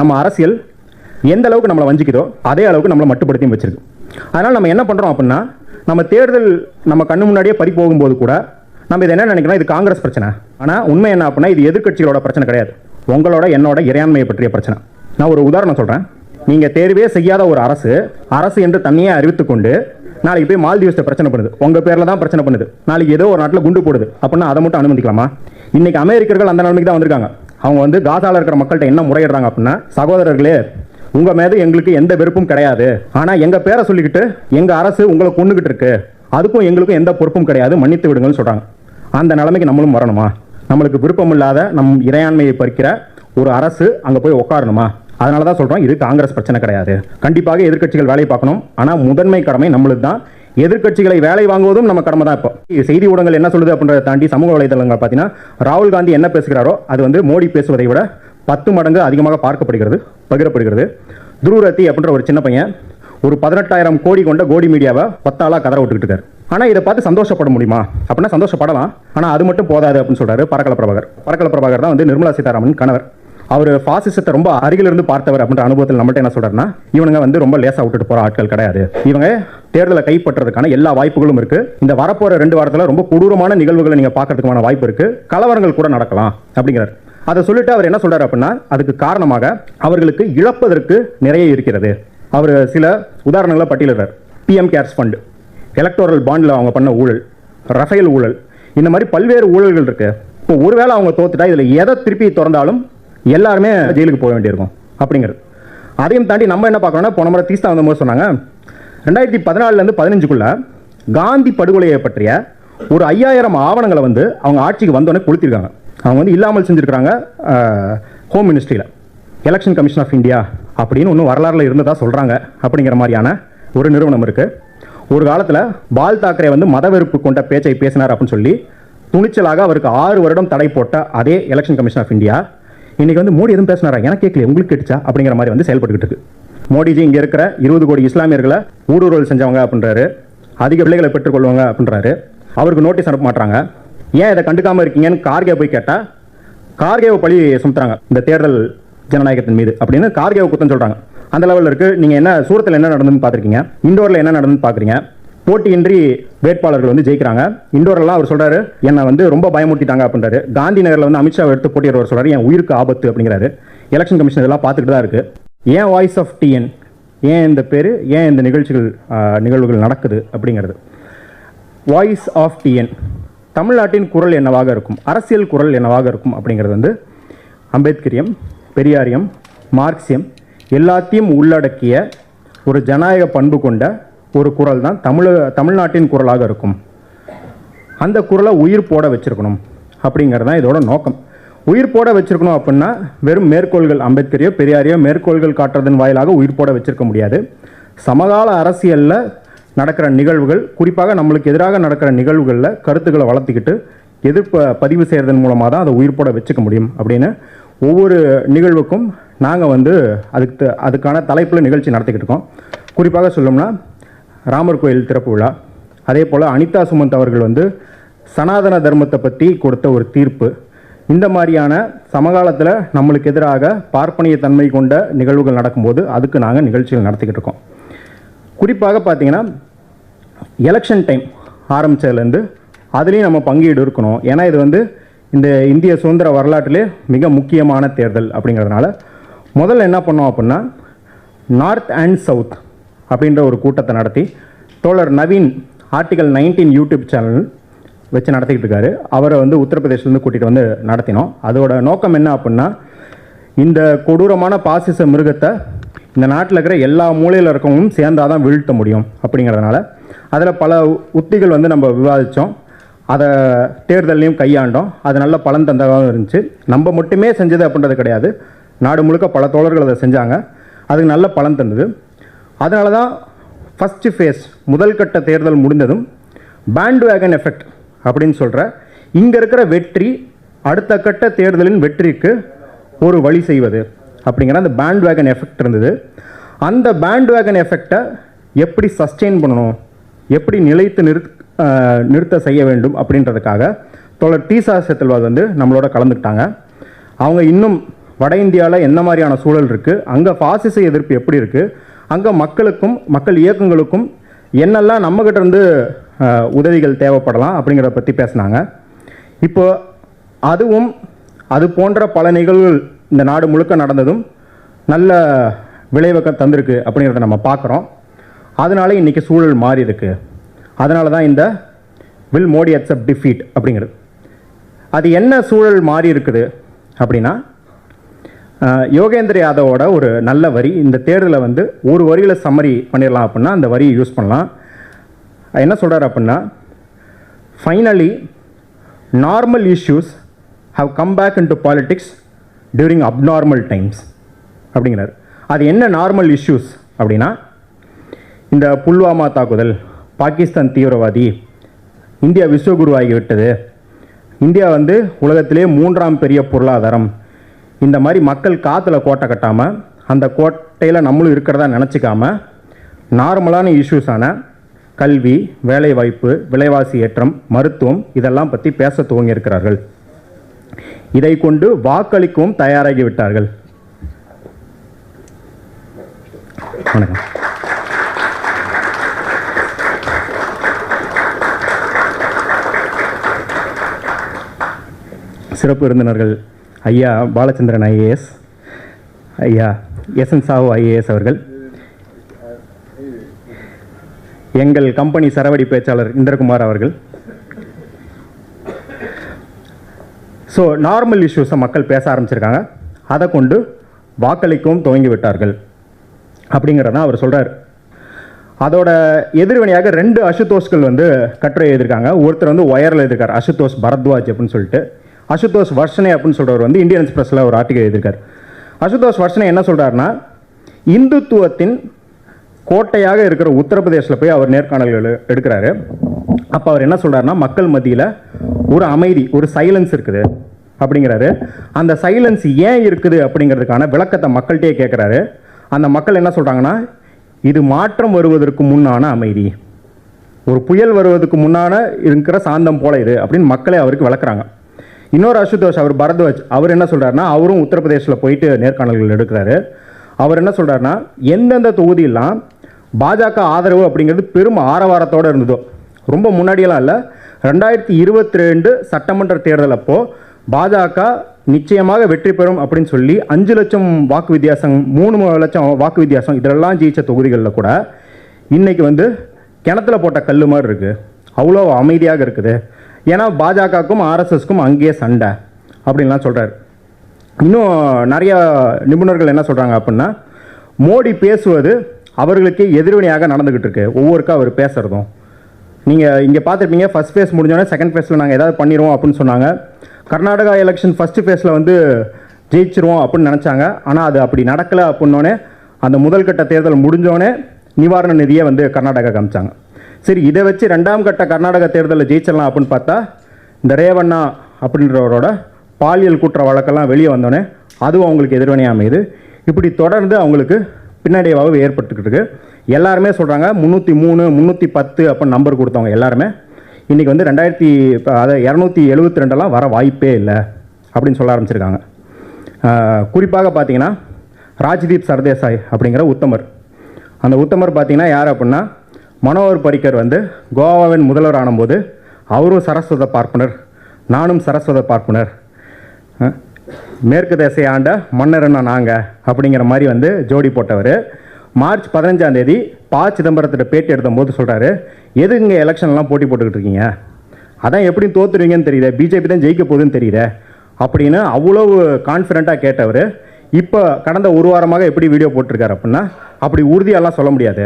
நம்ம அரசியல் எந்த அளவுக்கு நம்மளை வஞ்சிக்குதோ அதே அளவுக்கு நம்மளை மட்டுப்படுத்தியும் வச்சிருக்கு. அதனால் நம்ம என்ன பண்ணுறோம் அப்படின்னா நம்ம தேர்தல் நம்ம கண்ணு முன்னாடியே பறி போகும்போது கூட நம்ம இது என்ன நினைக்கிறோம்? இது காங்கிரஸ் பிரச்சனை. ஆனால் உண்மை என்ன அப்படின்னா இது எதிர்கட்சிகளோட பிரச்சனை கிடையாது. உங்களோட என்னோட இறையாண்மையை பற்றிய பிரச்சனை. நான் ஒரு உதாரணம் சொல்கிறேன் நீங்கள் தேர்வே செய்யாத ஒரு அரசு அரசு என்று தன்னையே அறிவித்துக்கொண்டு நாளைக்கு போய் மால்தீவ்ஸை பிரச்சனை பண்ணுது. உங்கள் பேரில் தான் பிரச்சனை பண்ணுது. நாளைக்கு ஏதோ ஒரு நாட்டில் குண்டு போடுது. அப்படின்னா அதை மட்டும் அனுமதிக்கலாமா? இன்றைக்கி அமெரிக்கர்கள் அந்த நிலைமைக்கு தான் வந்திருக்காங்க. அவங்க வந்து காசாவில் இருக்கிற மக்கள்கிட்ட என்ன முறையிடுறாங்க அப்படின்னா சகோதரர்களே உங்கள் மீது எங்களுக்கு எந்த வெறுப்பும் கிடையாது. ஆனால் எங்கள் பேரை சொல்லிக்கிட்டு எங்கள் அரசு உங்களை கொண்டுகிட்டு இருக்கு. அதுக்கும் எங்களுக்கும் எந்த பொறுப்பும் கிடையாது. மன்னித்து விடுங்கன்னு சொல்கிறாங்க அந்த நிலைமைக்கு நம்மளும் வரணுமா? நம்மளுக்கு விருப்பம் இல்லாத நம் இறையாண்மையை பறிக்கிற ஒரு அரசு அங்கே போய் உட்காரணுமா அதனால தான் சொல்கிறோம் இது காங்கிரஸ் பிரச்சனை கிடையாது. கண்டிப்பாக எதிர்க்கட்சிகள் வேலை பார்க்கணும். ஆனால் முதன்மை கடமை நம்மளுக்கு தான். எதிர்க்கட்சிகளை வேலை வாங்குவதும் நம்ம கடமை தான் இப்போ. செய்தி ஊடகங்கள் என்ன சொல்லுது அப்படின்றத தாண்டி சமூக வலைதளங்கள் பார்த்தீங்கன்னா ராகுல் காந்தி என்ன பேசுகிறாரோ அது வந்து மோடி பேசுவதை விட பத்து மடங்கு அதிகமாக பார்க்கப்படுகிறது பகிரப்படுகிறது. துருரத்தி அப்படின்ற ஒரு சின்ன பையன் ஒரு பதினெட்டாயிரம் கோடி கொண்ட கோடி மீடியாவை பத்தாளாக கதற விட்டுக்கிட்டு இருக்காரு. ஆனால் இதை பார்த்து சந்தோஷப்பட முடியுமா? அப்படின்னா சந்தோஷப்படலாம். ஆனால் அது மட்டும் போதாது அப்படின்னு சொல்கிறாரு பரக்கல பிரபாகர். பரக்கல பிரபாகர் தான் வந்து நிர்மலா சீதாராமன் கணவர். அவர் பாசிசத்தை ரொம்ப அருகிலிருந்து பார்த்தவர் அப்படின்ற அனுபவத்தில் நம்மள்ட்ட என்ன சொல்றாருன்னா இவனுங்க வந்து ரொம்ப லேசாக விட்டுட்டு போற ஆட்கள் கிடையாது. இவங்க தேர்தலை கைப்பற்றதுக்கான எல்லா வாய்ப்புகளும் இருக்கு. இந்த வரப்போற ரெண்டு வாரத்தில் ரொம்ப கொடூரமான நிகழ்வுகளை நீங்க பார்க்கறதுக்கான வாய்ப்பு இருக்கு. கலவரங்கள் கூட நடக்கலாம் அப்படிங்கிறார். அதை சொல்லிட்டு அவர் என்ன சொல்றாரு அப்படின்னா அதுக்கு காரணமாக அவர்களுக்கு இழப்பதற்கு நிறைய இருக்கிறது. அவர் சில உதாரணங்களை பட்டியலிடுறார். பிஎம் கேர்ஸ் ஃபண்ட் எலக்டோரல் பாண்டில் அவங்க பண்ண ஊழல் ரஃபேல் ஊழல் இந்த மாதிரி பல்வேறு ஊழல்கள் இருக்கு. இப்போ ஒருவேளை அவங்க தோத்துட்டா இதில் எதை திருப்பி திறந்தாலும் எல்லாருமே ஜெயிலுக்கு போக வேண்டியிருக்கும் அப்படிங்கிறது. அதையும் தாண்டி நம்ம என்ன பார்க்கறோம்னா போன முறை தீஸ்தா வந்தபோது சொன்னாங்க ரெண்டாயிரத்தி பதினாலுலேருந்து பதினஞ்சுக்குள்ள காந்தி படுகொலையை பற்றிய ஒரு ஐயாயிரம் ஆவணங்களை வந்து அவங்க ஆட்சிக்கு வந்தோடனே கொளுத்திருக்காங்க. அவங்க வந்து இல்லாமல் செஞ்சுருக்கிறாங்க ஹோம் மினிஸ்ட்ரியில் எலெக்ஷன் கமிஷன் ஆஃப் இந்தியா அப்படின்னு ஒன்றும் வரலாறுல இருந்ததா சொல்கிறாங்க அப்படிங்கிற மாதிரியான ஒரு நிறுவனம் இருக்குது ஒரு காலத்தில் பால் தாக்கரே வந்து மதவெறுப்பு கொண்ட பேச்சை பேசினார் அப்படின்னு சொல்லி துணிச்சலாக அவருக்கு ஆறு வருடம் தடை போட்ட அதே எலெக்ஷன் கமிஷன் ஆஃப் இந்தியா இன்னைக்கு வந்து மோடி எதுவும் பேசினாரா? எனக்கு கேட்கல உங்களுக்கு கேட்டுச்சா? அப்படிங்கிற மாதிரி வந்து செயல்பட்டுக்கிட்டு இருக்கு. மோடிஜி இங்கே இருக்கிற இருபது கோடி இஸ்லாமியர்களை ஊடுருவல் செஞ்சவங்க அப்படின்றாரு. அதிக பிள்ளைகளை பெற்றுக்கொள்வாங்க அப்படின்றாரு. அவருக்கு நோட்டீஸ் அனுப்ப மாட்டாங்க. ஏன் இதை கண்டுக்காமல் இருக்கீங்கன்னு கார்கே போய் கேட்டால் கார்கேவை பழி சுமத்துறாங்க. இந்த தேர்தல் ஜனநாயகத்தின் மீது அப்படின்னு கார்கேவை குத்தம் சொல்கிறாங்க அந்த லெவலில் இருக்குது நீங்கள் என்ன சூரத்தில் என்ன நடந்ததுன்னு பார்த்துருக்கீங்க? இண்டோரில் என்ன நடந்ததுன்னு பார்க்குறீங்க? போட்டியின்றி வேட்பாளர்கள் வந்து ஜெயிக்கிறாங்க. இண்டோரெல்லாம் அவர் சொல்றாரு என்னை வந்து ரொம்ப பயமுறுத்திட்டாங்க அப்படின்றாரு. காந்தி நகரில் வந்து அமித்ஷா எடுத்து போட்டியிடுறவர் சொல்றாரு என் உயிருக்கு ஆபத்து அப்படிங்கிறாரு. எலெக்ஷன் கமிஷன் இதெல்லாம் பார்த்துக்கிட்டு தான் இருக்கு. ஏன் வாய்ஸ் ஆஃப் டிஎன் ஏன் இந்த பேர் ஏன் இந்த நிகழ்ச்சிகள் நிகழ்வுகள் நடக்குது அப்படிங்கிறது. வாய்ஸ் ஆஃப் டிஎன் தமிழ்நாட்டின் குரல் என்னவாக இருக்கும் அரசியல் குரல் என்னவாக இருக்கும் அப்படிங்கிறது வந்து அம்பேத்கரியம் பெரியாரியம் மார்க்சியம் எல்லாத்தையும் உள்ளடக்கிய ஒரு ஜனநாயக பண்பு கொண்ட ஒரு குரல் தான். தமிழ தமிழ்நாட்டின் குரலாக இருக்கும். அந்த குரலை உயிர் போட வச்சுருக்கணும் அப்படிங்கிறது தான் இதோட நோக்கம். உயிர் போட வச்சுருக்கணும் அப்படின்னா வெறும் மேற்கோள்கள் அம்பேத்கரையோ பெரியாரையோ மேற்கோள்கள் காட்டுறதன் வாயிலாக உயிர் போட வச்சுருக்க முடியாது. சமகால அரசியலில் நடக்கிற நிகழ்வுகள் குறிப்பாக நம்மளுக்கு எதிராக நடக்கிற நிகழ்வுகளில் கருத்துக்களை வளர்த்துக்கிட்டு எதிர்ப்பை பதிவு செய்கிறதன் மூலமாக தான் அதை உயிர் போட வச்சுக்க முடியும் அப்படின்னு ஒவ்வொரு நிகழ்வுக்கும் நாங்கள் வந்து அதுக்கு த- அதுக்கான தலைப்பில் நிகழ்ச்சி நடத்திக்கிட்டு இருக்கோம். குறிப்பாக சொல்லணும்னா ராமர் கோயில் திறப்பு விழா. அதே போல் அனிதா சுமந்த் அவர்கள் வந்து சனாதன தர்மத்தை பற்றி கொடுத்த ஒரு தீர்ப்பு. இந்த மாதிரியான சமகாலத்தில் நம்மளுக்கு எதிராக பார்ப்பனிய தன்மை கொண்ட நிகழ்வுகள் நடக்கும்போது அதுக்கு நாங்கள் நிகழ்ச்சிகள் நடத்திக்கிட்டு இருக்கோம். குறிப்பாக பார்த்திங்கன்னா எலெக்ஷன் டைம் ஆரம்பித்ததுலேருந்து அதுலேயும் நம்ம பங்கீடு இருக்கணும். ஏன்னா இது வந்து இந்த இந்திய சுதந்திர வரலாற்றிலே மிக முக்கியமான தேர்தல் அப்படிங்கிறதுனால முதல்ல என்ன பண்ணோம் அப்படின்னா நார்த் அண்ட் சவுத் அப்படின்ற ஒரு கூட்டத்தை நடத்தி தோழர் Naveen article nineteen YouTube channel வச்சு நடத்திக்கிட்டு இருக்காரு. அவரை வந்து உத்தரப்பிரதேசிலேருந்து கூட்டிகிட்டு வந்து நடத்தினோம். அதோட நோக்கம் என்ன அப்படின்னா இந்த கொடூரமான பாசிச மிருகத்தை இந்த நாட்டில் இருக்கிற எல்லா மூலையில் இருக்கவங்களும் சேர்ந்தாதான் தான் வீழ்த்த முடியும் அப்படிங்கிறதுனால அதில் பல உத்திகள் வந்து நம்ம விவாதித்தோம் அதை தேர்தல்லையும் கையாண்டோம். அது நல்ல பலன் தந்ததாகவும் இருந்துச்சு. நம்ம மட்டுமே செஞ்சது அப்படின்றது கிடையாது. நாடு முழுக்க பல தோழர்கள் அதை செஞ்சாங்க. அதுக்கு நல்ல பலன் தந்தது. அதனால தான் ஃபஸ்ட்டு ஃபேஸ் முதல் கட்ட தேர்தல் முடிந்ததும் பேண்ட் வேகன் எஃபெக்ட் அப்படின்னு சொல்கிற இங்கே இருக்கிற வெற்றி அடுத்த கட்ட தேர்தலின் வெற்றிக்கு ஒரு வழி செய்வது அப்படிங்கிற அந்த பேண்ட் வேகன் எஃபெக்ட் இருந்தது. அந்த பேண்ட் வேகன் எஃபெக்டை எப்படி சஸ்டெயின் பண்ணணும் எப்படி நிலைத்து நிறுத் நிறுத்த செய்ய வேண்டும் அப்படின்றதுக்காக தோழர் டீசா செத்தல்வாத் வந்து நம்மளோட கலந்துக்கிட்டாங்க. அவங்க இன்னும் வட இந்தியாவில் என்ன மாதிரியான சூழல் இருக்குது அங்கே ஃபாசிச எதிர்ப்பு எப்படி இருக்குது அங்கே மக்களுக்கும் மக்கள் இயக்கங்களுக்கும் என்னெல்லாம் நம்மகிட்ட இருந்து உதவிகள் தேவைப்படலாம் அப்படிங்கிறத பற்றி பேசினாங்க. இப்போ அதுவும் அது போன்ற பல நிகழ்வுகள் இந்த நாடு முழுக்க நடந்ததும் நல்ல விளைவக்க தந்திருக்கு அப்படிங்கிறத நம்ம பார்க்குறோம் அதனால இன்றைக்கி சூழல் மாறி இருக்கு. அதனால தான் இந்த வில் மோடி அக்செப்ட் டிஃபீட் அப்படிங்கிறது. அது என்ன சூழல் மாறி இருக்குது அப்படின்னா யோகேந்திர யாதவோட ஒரு நல்ல வரி. இந்த தேர்தலை வந்து ஒரு வரியில் சம்மரி பண்ணிடலாம் அப்படின்னா அந்த வரியை யூஸ் பண்ணலாம். என்ன சொல்கிறார் அப்படின்னா finally normal issues have come back in to politics during abnormal times அப்படிங்கிறார். அது என்ன நார்மல் இஷ்யூஸ் அப்படின்னா இந்த புல்வாமா தாக்குதல் பாகிஸ்தான் தீவிரவாதி இந்தியா விஸ்வகுரு ஆகிவிட்டது. இந்தியா வந்து உலகத்திலே மூன்றாம் பெரிய பொருளாதாரம். இந்த மாதிரி மக்கள் காற்றுல கோட்டை கட்டாமல் அந்த கோட்டையில் நம்மளும் இருக்கிறதா நினச்சிக்காம நார்மலான இஷ்யூஸான கல்வி வேலைவாய்ப்பு விலைவாசி ஏற்றம் மருத்துவம் இதெல்லாம் பற்றி பேச துவங்கியிருக்கிறார்கள். இதை கொண்டு வாக்களிக்கவும் தயாராகி விட்டார்கள். வணக்கம். சிறப்பு விருந்தினர்கள் ஐயா பாலச்சந்திரன் ஐஏஎஸ். ஐயா எஸ் என் சாவு ஐஏஎஸ் அவர்கள். எங்கள் கம்பெனி சரவடி பேச்சாளர் இந்திரகுமார் அவர்கள். ஸோ நார்மல் இஷ்யூஸை மக்கள் பேச ஆரம்பிச்சிருக்காங்க. அதை கொண்டு வாக்களிக்கவும் துவங்கி விட்டார்கள் அப்படிங்கிறதான் அவர் சொல்கிறார் அதோட எதிர்வினையாக ரெண்டு அசுதோஷ்கள் வந்து கட்டுரை எழுதியிருக்காங்க. ஒருத்தர் வந்து ஒயரில் எழுதியிருக்கார் அசுதோஷ் பரத்வாஜ் அப்படின்னு சொல்லிட்டு. அசுதோஷ் வர்ஷனே அப்படின்னு சொல்கிறவர் வந்து இந்தியன் எக்ஸ்பிரஸில் ஒரு ஆர்டிகல் எழுதியிருக்கார். அசுதோஷ் வர்ஷனே என்ன சொல்கிறாருன்னா இந்துத்துவத்தின் கோட்டையாக இருக்கிற உத்தரப்பிரதேசில் போய் அவர் நேர்காணல்கள் எடுக்கிறாரு. அப்போ அவர் என்ன சொல்கிறாருன்னா மக்கள் மத்தியில் ஒரு அமைதி ஒரு சைலன்ஸ் இருக்குது அப்படிங்கிறாரு. அந்த சைலன்ஸ் ஏன் இருக்குது அப்படிங்கிறதுக்கான விளக்கத்தை மக்கள்கிட்டயே கேட்குறாரு அந்த மக்கள் என்ன சொல்கிறாங்கன்னா இது மாற்றம் வருவதற்கு முன்னான அமைதி. ஒரு புயல் வருவதற்கு முன்னான இருக்கிற சாந்தம் போல இது அப்படின்னு மக்களே அவருக்கு விளக்குறாங்க. இன்னொரு அசுதோஷ் அவர் பரத்வாஜ் அவர் என்ன சொல்கிறாருன்னா அவரும் உத்தரப்பிரதேசில் போயிட்டு நேர்காணல்கள் எடுக்கிறாரு. அவர் என்ன சொல்கிறாருன்னா எந்தெந்த தொகுதியெல்லாம் பாஜக ஆதரவு அப்படிங்கிறது பெரும் ஆரவாரத்தோடு இருந்ததோ ரொம்ப முன்னாடியெல்லாம் இல்லை ரெண்டாயிரத்தி இருபத்தி ரெண்டு சட்டமன்ற தேர்தல் அப்போது பாஜக நிச்சயமாக வெற்றி பெறும் அப்படின்னு சொல்லி அஞ்சு லட்சம் வாக்கு வித்தியாசம் மூணு லட்சம் வாக்கு வித்தியாசம் இதெல்லாம் ஜெயித்த தொகுதிகளில் கூட இன்றைக்கி வந்து கிணத்துல போட்ட கல் மாதிரி இருக்குது அவ்வளோ அமைதியாக இருக்குது. ஏன்னா பாஜகவுக்கும் ஆர்எஸ்எஸ்க்கும் அங்கேயே சண்டை அப்படின்லாம் சொல்கிறார் இன்னும் நிறைய நிபுணர்கள் என்ன சொல்கிறாங்க அப்படின்னா மோடி பேசுவது அவர்களுக்கு எதிர்வினையாக நடந்துக்கிட்டு இருக்கு. ஒவ்வொருக்கா அவர் பேசுகிறதும் நீங்கள் இங்கே பார்த்துருப்பீங்க ஃபஸ்ட் ஃபேஸ் முடிஞ்சோடனே செகண்ட் ஃபேஸில் நாங்கள் ஏதாவது பண்ணிடுவோம் அப்படின்னு சொன்னாங்க. கர்நாடகா எலெக்ஷன் ஃபஸ்ட்டு ஃபேஸில் வந்து ஜெயிச்சிருவோம் அப்படின்னு நினச்சாங்க. ஆனால் அது அப்படி நடக்கலை அப்படின்னோடனே அந்த முதல் கட்ட தேர்தல் முடிஞ்சோடனே நிவாரண நிதியை வந்து கர்நாடகா காமிச்சாங்க சரி இதை வச்சு ரெண்டாம் கட்ட கர்நாடக தேர்தலில் ஜெயிச்சிடலாம் அப்படின்னு பார்த்தா இந்த ரேவண்ணா அப்படின்றவரோட பாலியல் குற்ற வழக்கெல்லாம் வெளியே வந்தோடனே அதுவும் அவங்களுக்கு எதிர்வினையாக அமையுது. இப்படி தொடர்ந்து அவங்களுக்கு பின்னடைவாகவே ஏற்பட்டுக்கிட்டு இருக்கு. எல்லாருமே சொல்கிறாங்க முந்நூற்றி மூணு முந்நூற்றி பத்து அப்படின்னு நம்பர் கொடுத்தவங்க எல்லாருமே இன்றைக்கி வந்து ரெண்டாயிரத்தி அதை இரநூத்தி எழுபத்தி ரெண்டெல்லாம் வர வாய்ப்பே இல்லை அப்படின்னு சொல்ல ஆரம்பிச்சிருக்காங்க. குறிப்பாக பார்த்தீங்கன்னா ராஜ்தீப் சர்தேசாய் அப்படிங்கிற உத்தமர். அந்த உத்தமர் பார்த்தீங்கன்னா யார் அப்படின்னா மனோகர் பரிக்கர் வந்து கோவாவின் முதல்வர் ஆனபோது அவரும் சரஸ்வத பார்ப்பனர் நானும் சரஸ்வத பார்ப்பனர். மேற்கு தேசை ஆண்ட மன்னர்னா நாங்கள் அப்படிங்கிற மாதிரி வந்து ஜோடி போட்டவர். மார்ச் பதினஞ்சாம் தேதி பா சிதம்பரத்திட்ட பேட்டி எடுத்தபோது சொல்கிறாரு எது இங்கே எலெக்ஷன்லாம் போட்டி போட்டுக்கிட்டு இருக்கீங்க? அதான் எப்படி தோத்துருவீங்கன்னு தெரியுது பிஜேபி தான் ஜெயிக்க போகுதுன்னு தெரியுது அப்படின்னு அவ்வளோ கான்ஃபிடண்ட்டாக கேட்டவர் இப்போ கடந்த ஒரு வாரமாக எப்படி வீடியோ போட்டிருக்காரு அப்படின்னா அப்படி உறுதியெல்லாம் சொல்ல முடியாது.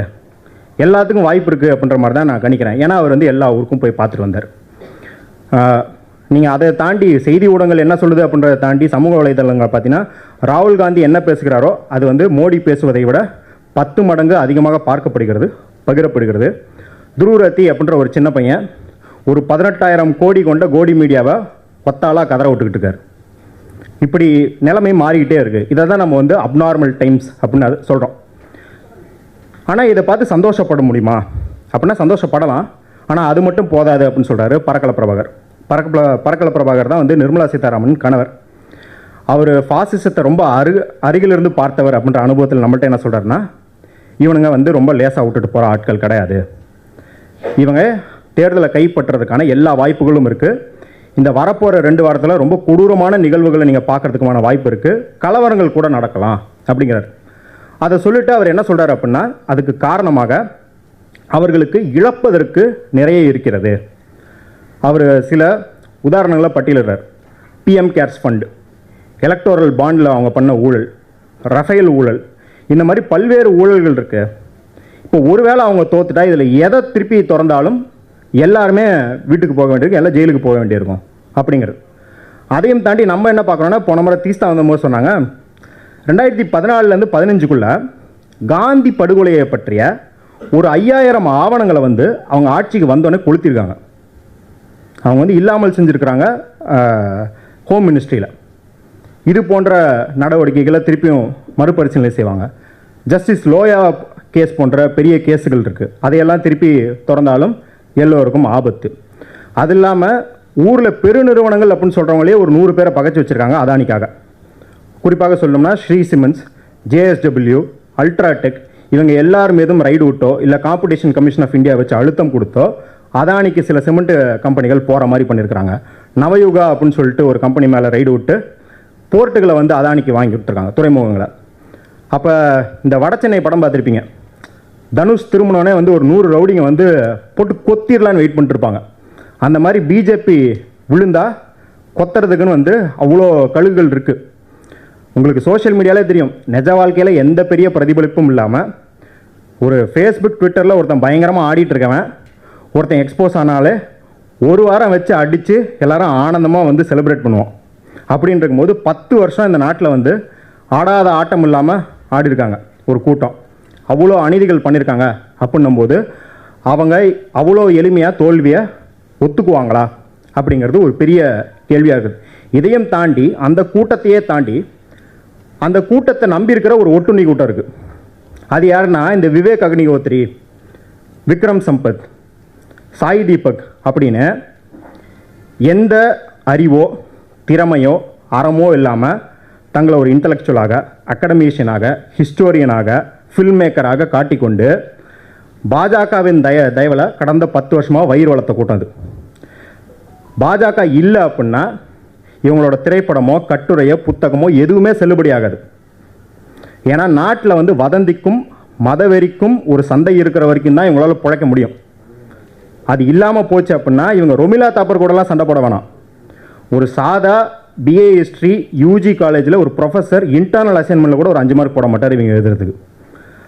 எல்லாத்துக்கும் வாய்ப்பு இருக்குது அப்படின்ற மாதிரி தான் நான் கணிக்கிறேன். ஏன்னா அவர் வந்து எல்லா ஊருக்கும் போய் பார்த்துட்டு வந்தார். நீங்கள் அதை தாண்டி செய்தி ஊடகங்கள் என்ன சொல்லுது அப்படின்றத தாண்டி சமூக வலைதளங்கள் பார்த்தீங்கன்னா ராகுல் காந்தி என்ன பேசுகிறாரோ அது வந்து மோடி பேசுவதை விட பத்து மடங்கு அதிகமாக பார்க்கப்படுகிறது பகிரப்படுகிறது. துருவரத்தி அப்படின்ற ஒரு சின்ன பையன் ஒரு பதினெட்டாயிரம் கோடி கொண்ட கோடி மீடியாவை பத்தாளாக கதற விட்டுக்கிட்டு இருக்கார். இப்படி நிலைமை மாறிக்கிட்டே இருக்குது இதை தான் நம்ம வந்து அப்நார்மல் டைம்ஸ் அப்படின்னு அது சொல்கிறோம் ஆனால் இதை பார்த்து சந்தோஷப்பட முடியுமா? அப்படின்னா சந்தோஷப்படலாம். ஆனால் அது மட்டும் போதாது அப்படின்னு சொல்கிறாரு பறக்கல பிரபாகர். பரக்கல பறக்கல பிரபாகர் தான் வந்து நிர்மலா சீதாராமன் கணவர். அவர் ஃபாசிசத்தை ரொம்ப அரு அருகிலிருந்து பார்த்தவர் அப்படின்ற அனுபவத்தில் நம்மள்ட்ட என்ன சொல்கிறாருன்னா இவனுங்க வந்து ரொம்ப லேசாக விட்டுட்டு போகிற ஆட்கள் கிடையாது. இவங்க தேர்தலை கைப்பற்றுறதுக்கான எல்லா வாய்ப்புகளும் இருக்குது இந்த வரப்போகிற ரெண்டு வாரத்தில் ரொம்ப கொடூரமான நிகழ்வுகளை நீங்கள் பார்க்கறதுக்குமான வாய்ப்பு இருக்குது கலவரங்கள் கூட நடக்கலாம் அப்படிங்கிறார். அதை சொல்லிட்டு அவர் என்ன சொல்கிறார் அப்படின்னா அதுக்கு காரணமாக அவர்களுக்கு இழப்பதற்கு நிறைய இருக்கிறது. அவர் சில உதாரணங்களை பட்டியலிடுறார். பிஎம் கேர்ஸ் ஃபண்டு எலக்டோரல் பாண்டில் அவங்க பண்ண ஊழல் ரஃபேல் ஊழல் இந்த மாதிரி பல்வேறு ஊழல்கள் இருக்குது இப்போ ஒருவேளை அவங்க தோத்துட்டா இதில் எதை திருப்பி திறந்தாலும் எல்லாருமே வீட்டுக்கு போக வேண்டியிருக்கும் எல்லாம் ஜெயிலுக்கு போக வேண்டியிருக்கும் அப்படிங்கிறது. அதையும் தாண்டி நம்ம என்ன பார்க்குறோன்னா போன முறை தீஸ்தா வந்தபோது சொன்னாங்க ரெண்டாயிரத்தி பதினாலுலேருந்து பதினஞ்சுக்குள்ள காந்தி படுகொலையை பற்றிய ஒரு ஐயாயிரம் ஆவணங்களை வந்து அவங்க ஆட்சிக்கு வந்தோடனே கொளுத்திருக்காங்க. அவங்க வந்து இல்லாமல் செஞ்சுருக்கிறாங்க ஹோம் மினிஸ்ட்ரியில் இது போன்ற நடவடிக்கைகளை திருப்பியும் மறுபரிசீலனை செய்வாங்க. ஜஸ்டிஸ் லோயா கேஸ் போன்ற பெரிய கேஸுகள் இருக்குது அதையெல்லாம் திருப்பி திறந்தாலும் எல்லோருக்கும் ஆபத்து. அது இல்லாமல் ஊரில் பெருநிறுவனங்கள் அப்படின்னு சொல்கிறவங்களே ஒரு நூறு பேரை பகச்சு வச்சுருக்காங்க அதானிக்காக. குறிப்பாக சொல்லணும்னா ஸ்ரீ சிமெண்ட்ஸ் ஜேஎஸ்டபிள்யூ அல்ட்ராடெக் இவங்க எல்லார் மீதும் ரைடு விட்டோ இல்லை காம்படிஷன் கமிஷன் ஆஃப் இந்தியா வச்சு அழுத்தம் கொடுத்தோ அதானிக்கு சில சிமெண்ட் கம்பெனிகள் போகிற மாதிரி பண்ணியிருக்கிறாங்க நவயுகா அப்படின்னு சொல்லிட்டு ஒரு கம்பெனி மேலே ரைடு விட்டு போர்ட்டுகளை வந்து அதானிக்கு வாங்கி விட்டுருக்காங்க துறைமுகங்களை. அப்போ இந்த வடச்சென்னை படம் பார்த்துருப்பீங்க. தனுஷ் திருமணனே வந்து ஒரு நூறு ரவுடிங்க வந்து போட்டு கொத்திரலான்னு வெயிட் பண்ணிட்டு இருப்பாங்க அந்த மாதிரி பிஜேபி விழுந்தா கொத்துறதுக்குன்னு வந்து அவ்வளோ கழுகுகள் இருக்குது உங்களுக்கு சோஷியல் மீடியாலே தெரியும். நிஜ வாழ்க்கையில் எந்த பெரிய பிரதிபலிப்பும் இல்லாமல் ஒரு ஃபேஸ்புக் ட்விட்டரில் ஒருத்தன் பயங்கரமாக ஆடிட்டு இருக்கவன் ஒருத்தன் எக்ஸ்போஸ் ஆனாலே ஒரு வாரம் வச்சு அடித்து எல்லாரும் ஆனந்தமாக வந்து செலிப்ரேட் பண்ணுவோம். அப்படின்னு இருக்கும்போது பத்து வருஷம் இந்த நாட்டில் வந்து ஆடாத ஆட்டம் இல்லாமல் ஆடிருக்காங்க. ஒரு கூட்டம். அவ்வளோ அநீதிகள் பண்ணியிருக்காங்க அப்படின்னும்போது அவங்க அவ்வளோ எளிமையாக தோல்வியை ஒத்துக்குவாங்களா? அப்படிங்கிறது ஒரு பெரிய கேள்வியாக இருக்குது. இதையும் தாண்டி அந்த கூட்டத்தையே தாண்டி அந்த கூட்டத்தை நம்பியிருக்கிற ஒரு ஒட்டுண்ணி கூட்டம் இருக்குது அது யாருன்னா இந்த விவேக் அக்னிஹோத்ரி விக்ரம் சம்பத் சாய் தீபக் அப்படின்னு எந்த அறிவோ திறமையோ அறமோ இல்லாமல் தங்களை ஒரு இன்டலெக்சுவலாக அகடமிஷியனாக ஹிஸ்டோரியனாக ஃபில்ம் மேக்கராக காட்டிக்கொண்டு பாஜகவின் தய தயவில் கடந்த பத்து வருஷமாக வயிறு வளர்த்த கூட்டம் அது. பாஜக இல்லை அப்படின்னா இவங்களோட திரைப்படமோ கட்டுரையோ புத்தகமோ எதுவுமே செல்லுபடியாகாது ஏன்னா நாட்டில் வந்து வதந்திக்கும் மதவெறிக்கும் ஒரு சந்தை இருக்கிற வரைக்கும் தான் இவங்களால் பிழைக்க முடியும். அது இல்லாமல் போச்சு அப்படின்னா இவங்க ரொமிலா தாப்பர் கூடலாம் சண்டை போட வேணாம். ஒரு சாதா பிஏ ஹிஸ்ட்ரி யூஜி காலேஜில் ஒரு ப்ரொஃபஸர் இன்டர்னல் அசைன்மெண்ட்டில் கூட ஒரு அஞ்சு மார்க் போட மாட்டார் இவங்க எழுதுறதுக்கு.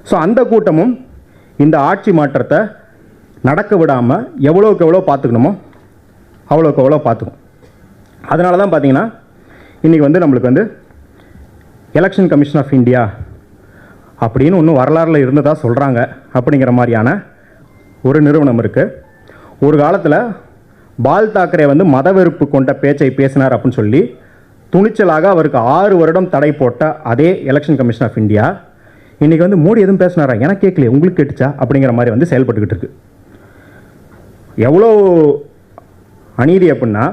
ஸோ அந்த கூட்டமும் இந்த ஆட்சி மாற்றத்தை நடக்க விடாமல் எவ்வளோக்கு எவ்வளோ பார்த்துக்கணுமோ அவ்வளோக்கு எவ்வளோ பார்த்துக்கும். அதனால தான் பார்த்தீங்கன்னா இன்றைக்கி வந்து நம்மளுக்கு வந்து எலெக்ஷன் கமிஷன் ஆஃப் இந்தியா அப்படின்னு ஒன்றும் வரலாறில் இருந்ததாக சொல்கிறாங்க அப்படிங்கிற மாதிரியான ஒரு நிறுவனம் இருக்குது ஒரு காலத்தில் பால் தாக்கரே வந்து மதவெறுப்பு கொண்ட பேச்சை பேசினார் அப்படின்னு சொல்லி துணிச்சலாக அவருக்கு ஆறு வருடம் தடை போட்ட அதே எலெக்ஷன் கமிஷன் ஆஃப் இந்தியா இன்றைக்கி வந்து மோடி எதுவும் பேசினாரா? எனக்கு கேட்கலையே உங்களுக்கு கேட்டுச்சா? அப்படிங்கிற மாதிரி வந்து செயல்பட்டுக்கிட்டு இருக்கு. எவ்வளோ அநீதி அப்படின்னா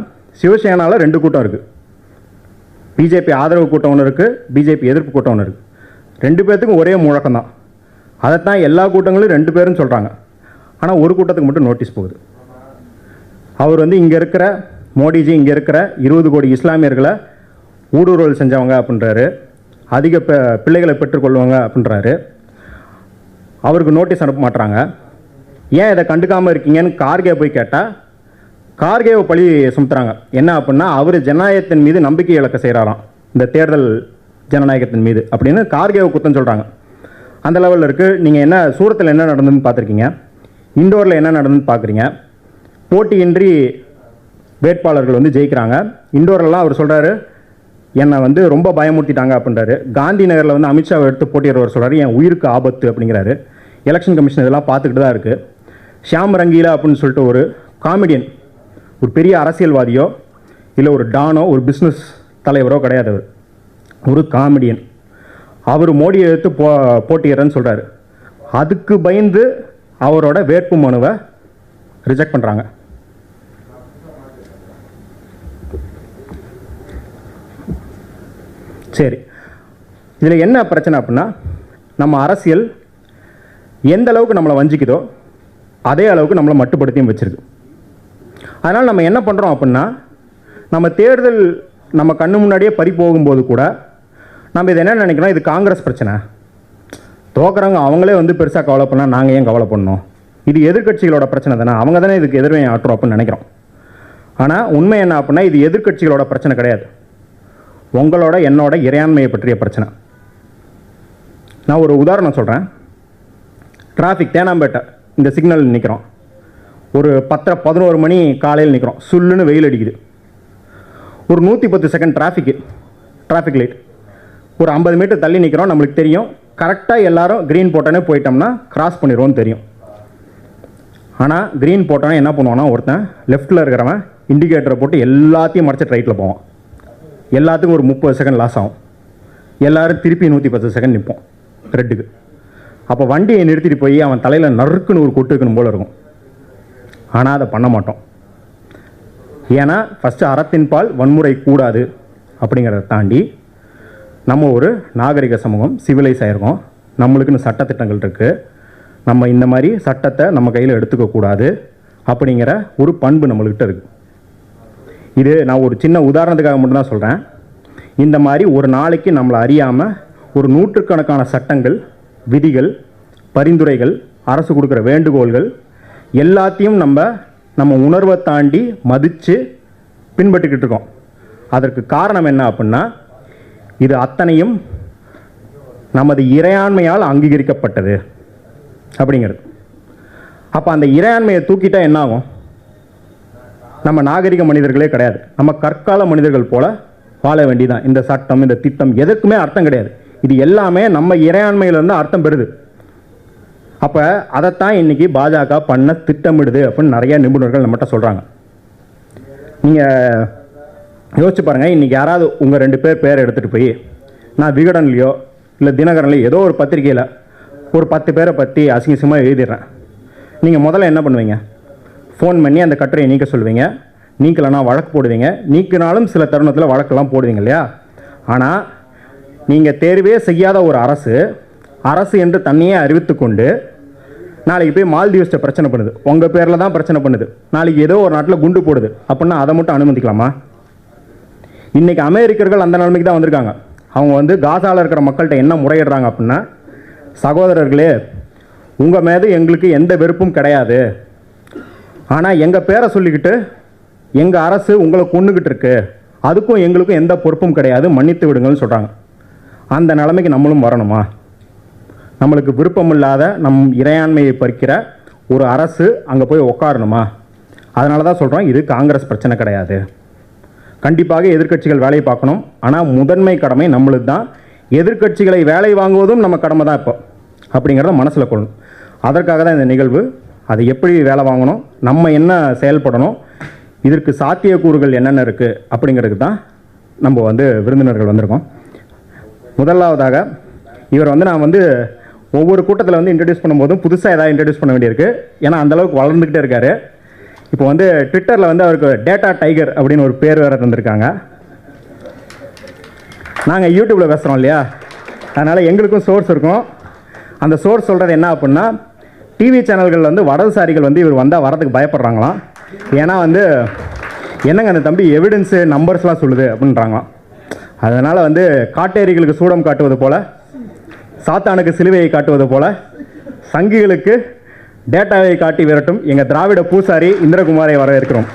சிவசேனாவில் ரெண்டு கூட்டம் இருக்குது பிஜேபி ஆதரவு கூட்டம் ஒன்று இருக்குது பிஜேபி எதிர்ப்பு கூட்டம் ஒன்று இருக்குது ரெண்டு பேர்த்துக்கும் ஒரே முழக்கம் தான் அதைத்தான் எல்லா கூட்டங்களும் ரெண்டு பேரும் சொல்கிறாங்க ஆனால் ஒரு கூட்டத்துக்கு மட்டும் நோட்டீஸ் போகுது. அவர் வந்து இங்கே இருக்கிற மோடிஜி இங்கே இருக்கிற இருபது கோடி இஸ்லாமியர்களை ஊடுருவல் செஞ்சவங்க அப்படின்றாரு. அதிக ப பிள்ளைகளை பெற்றுக்கொள்வாங்க அப்படின்றாரு. அவருக்கு நோட்டீஸ் அனுப்ப மாட்டுறாங்க ஏன் இதை கண்டுக்காமல் இருக்கீங்கன்னு கார்கே போய் கேட்டால் கார்கேவை பழி சுமத்துறாங்க. என்ன அப்படின்னா அவர் ஜனநாயகத்தின் மீது நம்பிக்கை இழக்க செய்கிறாராம் இந்த தேர்தல் ஜனநாயகத்தின் மீது அப்படின்னு கார்கேவை குத்தம் சொல்கிறாங்க அந்த லெவலில் இருக்குது நீங்கள் என்ன சூரத்தில் என்ன நடந்ததுன்னு பார்த்துருக்கீங்க? இண்டோரில் என்ன நடந்ததுன்னு பார்க்குறீங்க? போட்டியின்றி வேட்பாளர்கள் வந்து ஜெயிக்கிறாங்க. இண்டோர்லாம் அவர் சொல்கிறாரு என்னை வந்து ரொம்ப பயமுறுத்திட்டாங்க அப்படின்றாரு. காந்தி நகரில் வந்து அமித்ஷாவை எடுத்து போட்டியிடுறவர் சொல்கிறாரு என் உயிருக்கு ஆபத்து அப்படிங்கிறாரு. எலெக்ஷன் கமிஷன் இதெல்லாம் பார்த்துக்கிட்டு தான் இருக்குது ஷியாம் ரங்கீலா அப்படின்னு சொல்லிட்டு ஒரு காமெடியன் ஒரு பெரிய அரசியல்வாதியோ இல்லை ஒரு டானோ ஒரு பிஸ்னஸ் தலைவரோ கிடையாது அவர். ஒரு காமெடியன் அவர் மோடியை எடுத்து போ போட்டிடுறேன்னு சொல்கிறாரு அதுக்கு பயந்து அவரோட வேட்பு மனுவை ரிஜெக்ட் பண்ணுறாங்க சரி. இதில் என்ன பிரச்சனை அப்படின்னா நம்ம அரசியல் எந்த அளவுக்கு நம்மளை வஞ்சிக்குதோ அதே அளவுக்கு நம்மளை மட்டுப்படுத்தியும் வச்சுருக்கு. அதனால் நம்ம என்ன பண்ணுறோம் அப்படின்னா நம்ம தேர்தல் நம்ம கண்ணு முன்னாடியே பறி போகும்போது கூட நம்ம இது என்ன நினைக்கிறோம்? இது காங்கிரஸ் பிரச்சனை. தோக்குறவங்க அவங்களே வந்து பெருசாக கவலை பண்ணால் நாங்கள் ஏன் கவலை பண்ணோம் இது எதிர்க்கட்சிகளோட பிரச்சனை தானே? அவங்க தானே இதுக்கு எதிர்வை ஆட்டுறோம் அப்படின்னு நினைக்கிறோம். ஆனால் உண்மை என்ன அப்படின்னா இது எதிர்க்கட்சிகளோட பிரச்சனை கிடையாது. உங்களோட என்னோட இறையாண்மையை பற்றிய பிரச்சனை. நான் ஒரு உதாரணம் சொல்கிறேன் டிராஃபிக் தேனாம்பேட்டை இந்த சிக்னல் நிற்கிறோம் ஒரு பத்தரை பதினோரு மணி காலையில் நிற்கிறோம் சுல்லுன்னு வெயில் அடிக்குது. ஒரு நூற்றி பத்து செகண்ட் டிராஃபிக்கு டிராஃபிக் லைட் ஒரு ஐம்பது மீட்டர் தள்ளி நிற்கிறோம் நம்மளுக்கு தெரியும். கரெக்டாக எல்லாரும் க்ரீன் போட்டோன்னே போயிட்டோம்னா கிராஸ் பண்ணிடுவோம்னு தெரியும். ஆனால் க்ரீன் போட்டோன்னே என்ன பண்ணுவான்னா ஒருத்தன் லெஃப்ட்டில் இருக்கிறவன் இண்டிகேட்டரை போட்டு எல்லாத்தையும் மறைச்சிட்டு ரைட்டில் போவான். எல்லாத்துக்கும் ஒரு முப்பது செகண்ட் லாஸ் ஆகும். எல்லோரும் திருப்பி நூற்றி பத்து செகண்ட் நிற்போம் ரெட்டுக்கு அப்போ வண்டியை நிறுத்திட்டு போய் அவன் தலையில் நறுக்குன்னு ஒரு கொட்டு வைக்கணும் போல இருக்கும். ஆனால் அதை பண்ண மாட்டோம். ஏன்னா ஃபஸ்ட்டு அறத்தின் பால் வன்முறை கூடாது அப்படிங்கிறத தாண்டி நம்ம ஒரு நாகரிக சமூகம் சிவிலைஸ் ஆயிருக்கோம் நம்மளுக்குன்னு சட்டத்திட்டங்கள் இருக்குது நம்ம இந்த மாதிரி சட்டத்தை நம்ம கையில் எடுத்துக்கக்கூடாது அப்படிங்கிற ஒரு பண்பு நம்மளுக்கிட்ட இருக்குது இது நான் ஒரு சின்ன உதாரணத்துக்காக மட்டும்தான் சொல்கிறேன் இந்த மாதிரி ஒரு நாளைக்கு நம்மளை அறியாமல் ஒரு நூற்றுக்கணக்கான சட்டங்கள் விதிகள் பரிந்துரைகள் அரசு கொடுக்குற வேண்டுகோள்கள் எல்லாத்தையும் நம்ம நம்ம உணர்வை தாண்டி மதித்து பின்பற்றிக்கிட்டு இருக்கோம். அதற்கு காரணம் என்ன அப்படின்னா இது அத்தனையும் நமது இறையாண்மையால் அங்கீகரிக்கப்பட்டது அப்படிங்கிறது. அப்போ அந்த இறையாண்மையை தூக்கிட்டா என்ன ஆகும் நம்ம நாகரிக மனிதர்களே கிடையாது. நம்ம கற்கால மனிதர்கள் போல வாழ வேண்டியதான் இந்த சட்டம் இந்த திட்டம் எதற்குமே அர்த்தம் கிடையாது. இது எல்லாமே நம்ம இறையாண்மையிலேருந்து அர்த்தம் பெறுது. அப்போ அதைத்தான் இன்றைக்கி பாஜக பண்ண திட்டமிடுது அப்படின்னு நிறைய நிபுணர்கள் நம்மகிட்ட சொல்கிறாங்க நீங்கள் யோசிச்சு பாருங்கள் இன்றைக்கி யாராவது உங்கள் ரெண்டு பேர் பேர் எடுத்துகிட்டு போய் நான் விகடன்லையோ இல்லை தினகரன்லையோ ஏதோ ஒரு பத்திரிக்கையில் ஒரு பத்து பேரை பற்றி அசிங்கசியமாக எழுதிடுறேன். நீங்கள் முதல்ல என்ன பண்ணுவீங்க? ஃபோன் பண்ணி அந்த கட்டுரையை நீக்க சொல்லுவீங்க. நீக்கலைன்னா வழக்கு போடுவீங்க. நீக்கினாலும் சில தருணத்தில் வழக்கெல்லாம் போடுவீங்க இல்லையா? ஆனால் நீங்கள் தேர்வே செய்யாத ஒரு அரசு அரசு என்று தன்னையே அறிவித்து கொண்டு நாளைக்கு போய் மால்தீவ்ஸ்ட்டை பிரச்சனை பண்ணுது. உங்கள் பேரில் தான் பிரச்சனை பண்ணுது. நாளைக்கு ஏதோ ஒரு நாட்டில் குண்டு போடுது. அப்படின்னா அதை மட்டும் அனுமதிக்கலாமா? இன்னைக்கு அமெரிக்கர்கள் அந்த நிலைமைக்கு தான் வந்திருக்காங்க. அவங்க வந்து காசாவில் இருக்கிற மக்கள்கிட்ட என்ன முறையிடுறாங்க அப்படின்னா சகோதரர்களே உங்கள் மீது எங்களுக்கு எந்த வெறுப்பும் கிடையாது. ஆனால் எங்கள் பேரை சொல்லிக்கிட்டு எங்கள் அரசு உங்களை கொண்டுகிட்டு இருக்கு. அதுக்கும் எங்களுக்கும் எந்த பொறுப்பும் கிடையாது. மன்னித்து விடுங்கள்னு சொல்கிறாங்க அந்த நிலைமைக்கு நம்மளும் வரணுமா? நம்மளுக்கு விருப்பமில்லாத நம் இறையாண்மையை பறிக்கிற ஒரு அரசு அங்கே போய் உட்காரணுமா அதனால தான் சொல்கிறோம் இது காங்கிரஸ் பிரச்சனை கிடையாது. கண்டிப்பாக எதிர்க்கட்சிகள் வேலையை பார்க்கணும். ஆனால் முதன்மை கடமை நம்மளுக்கு தான் எதிர்க்கட்சிகளை வேலை வாங்குவதும் நம்ம கடமை தான் இப்போ. அப்படிங்கிறத மனசில் கொள்ளணும். அதற்காக தான் இந்த நிகழ்வு. அதை எப்படி வேலை வாங்கணும்? நம்ம என்ன செயல்படணும்? இதற்கு சாத்தியக்கூறுகள் என்னென்ன இருக்குது அப்படிங்கிறதுக்கு தான் நம்ம வந்து விருந்தினர்கள் வந்திருக்கோம். முதலாவதாக இவர் வந்து நான் வந்து ஒவ்வொரு கூட்டத்தில் வந்து இன்ட்ரடியூஸ் பண்ணும்போதும் புதுசாக ஏதாவது இன்ட்ரடியூஸ் பண்ண வேண்டியிருக்கு. ஏன்னா அந்தளவுக்கு வளர்ந்துக்கிட்டே இருக்காரு. இப்போ வந்து ட்விட்டரில் வந்து அவருக்கு டேட்டா டைகர் அப்படின்னு ஒரு பேர் வேறு தந்திருக்காங்க. நாங்கள் யூடியூப்பில் பேசுகிறோம் இல்லையா? அதனால் எங்களுக்கும் சோர்ஸ் இருக்கும். அந்த சோர்ஸ் சொல்கிறது என்ன அப்படின்னா டிவி சேனல்கள் வந்து வடதுசாரிகள் வந்து இவர் வந்தால் வரதுக்கு பயப்படுறாங்களாம். ஏன்னா வந்து என்னங்க அந்த தம்பி எவிடன்ஸு நம்பர்ஸ்லாம் சொல்லுது அப்படின்றாங்களாம். அதனால் வந்து காட்டேரிகளுக்கு சூடம் காட்டுவது போல் சாத்தானுக்கு சிலுவையை காட்டுவது போல சங்கிகளுக்கு டேட்டாவை காட்டி விரட்டும் எங்கள் திராவிட பூசாரி இந்திரகுமாரை வரவேற்கிறோம்.